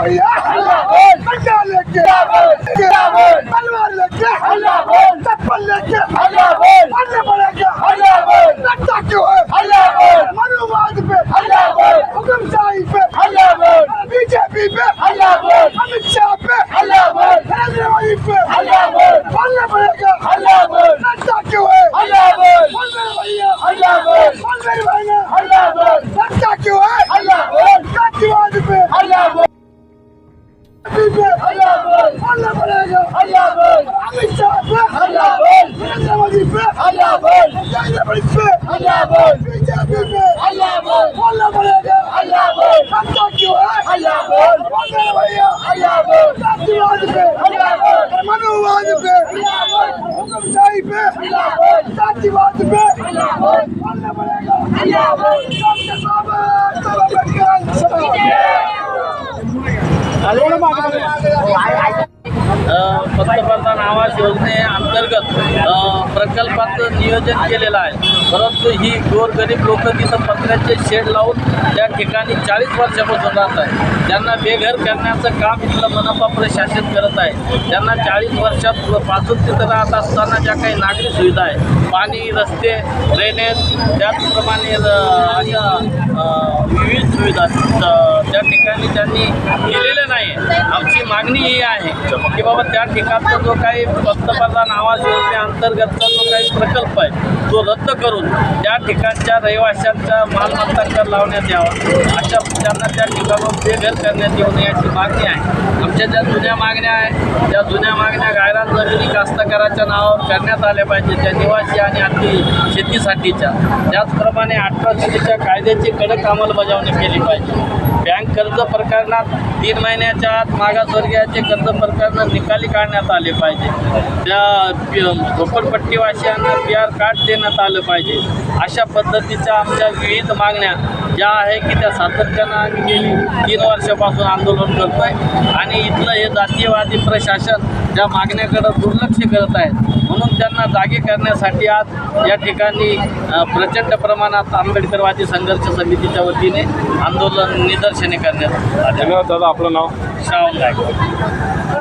ஐயா கண்டாலுக்கு பல்வாரிலுக்கு தப்பல்லுக்கு அண்ணமலைக்கு நட்டாக்கு மனுவாது பே ஹுக்கம் சாயி பே பிஜேபி பே அமித்ஷா பே நரேந்திர மோடி பே பல்லமலைக்கு நட்டாக்கு பல்வேறு ஐயா பல்வேறு ஐயா நட்டாக்கு ஐயா पे अल्लाह पंतप्रधान आवास योजनेअंतर्गत अंतर्गत प्रकल्पाचं नियोजन केलेलं आहे. परंतु ही गोरगरीब लोक तिथं पत्र्याचे शेड लावून त्या ठिकाणी चाळीस वर्षापासून राहत आहे त्यांना बेघर करण्याचं काम इथलं मनपा प्रशासन करत आहे. त्यांना चाळीस वर्षात पासून तिथं राहत असताना ज्या काही नागरी सुविधा आहे पाणी रस्ते ड्रेनेज त्याचप्रमाणे अशा विविध सुविधा अ, त्या ठिकाणी त्यांनी केलेलं नाही आमची मागणी ही आहे की बाबा त्या ठिकाणचा जो काही पंतप्रधान आवास योजनेअंतर्गतचा जो प्रकल्प आहे. तो रद्द करून त्या ठिकाणच्या रहिवाशांचा मालमत्ता कर लावण्यात यावा. अशा त्यांना त्या ठिकाणावर बेघर करण्यात येऊ नये याची मागणी आहे. आमच्या ज्या जुन्या मागण्या आहेत त्या जुन्या मागण्या गायरान जमिनी कास्तकाराच्या नावावर करण्यात आल्या पाहिजे. त्या निवासी आणि आपली शेतीसाठीच्या. त्याचप्रमाणे अठरा जुनीच्या कायद्याची कडक अंमलबजावणी केली पाहिजे. बँक कर्ज प्रकरणात तीन महिन्याच्या आत मागासवर्गीयाचे कर्ज प्रकरण निकाली काढण्यात आले पाहिजे. त्या पि- झोपडपट्टीवासियांना पी आर कार्ड देण्यात आलं पाहिजे. अशा पद्धतीच्या आमच्या विविध मागण्या ज्या आहे की त्या सातत्यानं आम्ही गेली. तीन वर्षापासून आंदोलन करतो आहे आणि इथलं हे जातीयवादी प्रशासन त्या मागण्याकडं दुर्लक्ष करत आहेत म्हणून त्यांना जागे करण्यासाठी आज या ठिकाणी प्रचंड प्रमाणात आंबेडकरवादी संघर्ष समितीच्या वतीने आंदोलन निदर्शने करण्यात आले. धन्यवाद दादा आपलं नाव? श्रावण गायकवाड.